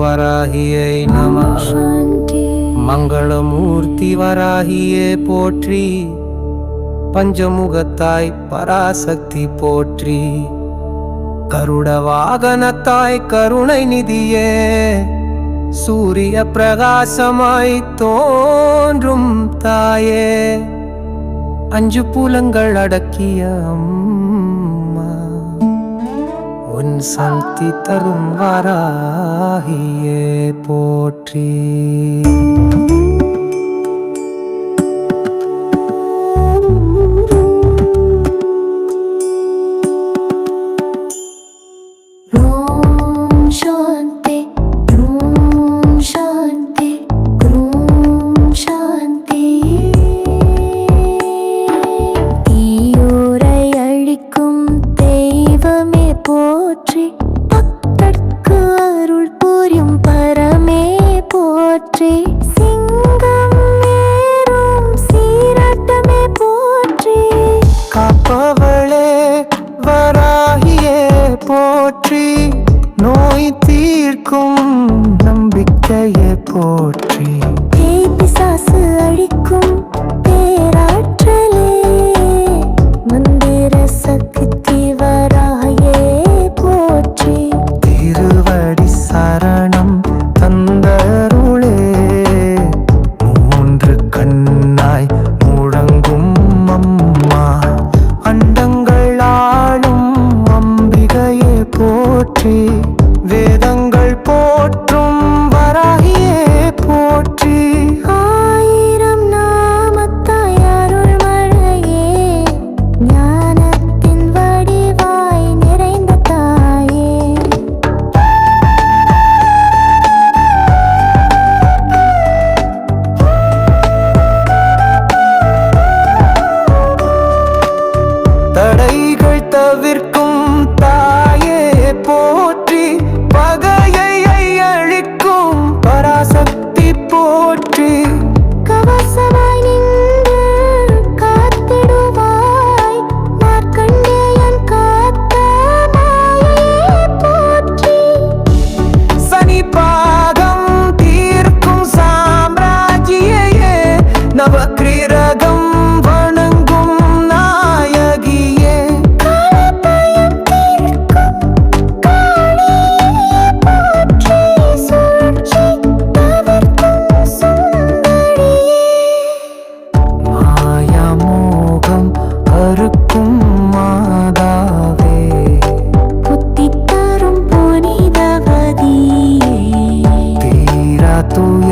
வராகியை நம மங்களமூர்த்தி வராகியே போற்றி பஞ்சமுகத்தாய் பராசக்தி போற்றி. கருட வாகனத்தாய் கருணை நிதியே. சூரிய பிரகாசமாய் தோன்றும் தாயே. அஞ்சு புலங்கள் அடக்கிய அம்மா. உன் சக்தி தரும் வராகியே போற்றி. போற்றி நோய் தீர்க்கும் நம்பிக்கையை போற்றி. பேய் பிசாசு அழிக்கும் tú.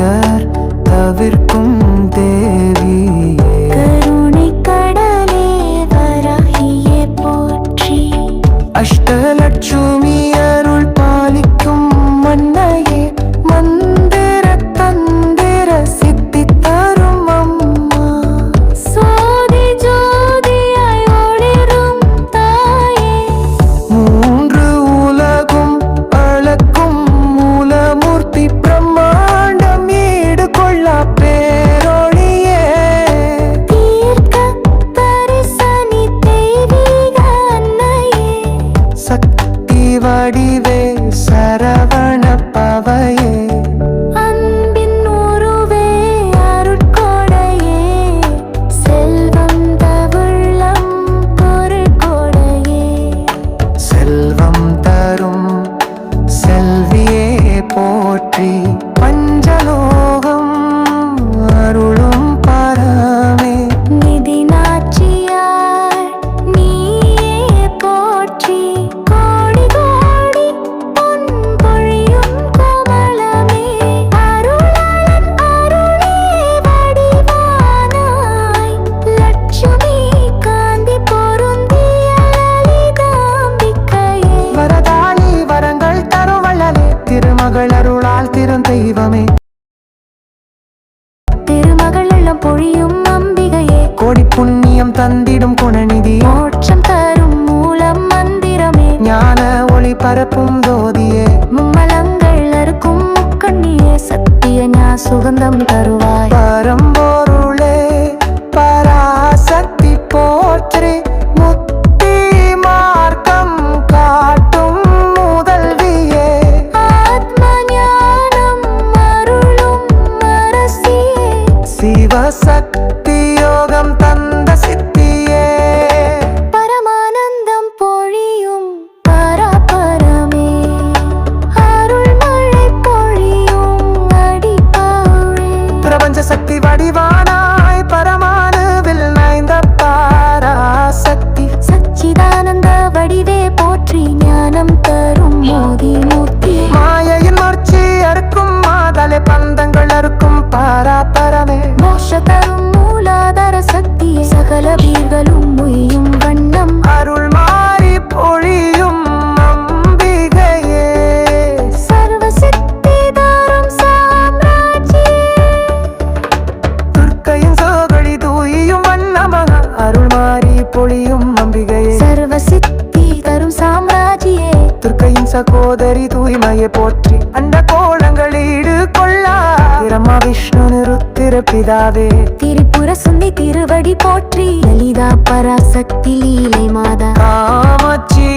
வடிவே சரவ வெள்ளம் பொழியும் அம்பிகையே. கோடி புண்ணியம் தந்திடும் குணநிதி. மோட்சம் தரும் மூலம் மந்திரமே. ஞான ஒளி பரப்பும் தோதியே மும்மலங்கள் அறுக்கும் முக்கண்ணியே. சத்திய ஞா சுகந்தம் தருவா Sasa சகோதரி தூய்மையை போற்றி அந்த கோலங்கள் ஈடு கொள்ளா பிரம்மா விஷ்ணு நிருத்திர பிதாவே. திரிபுர சுந்தி திருவடி போற்றி. லலிதா பராசக்தி லீலை மாதா. காமாட்சி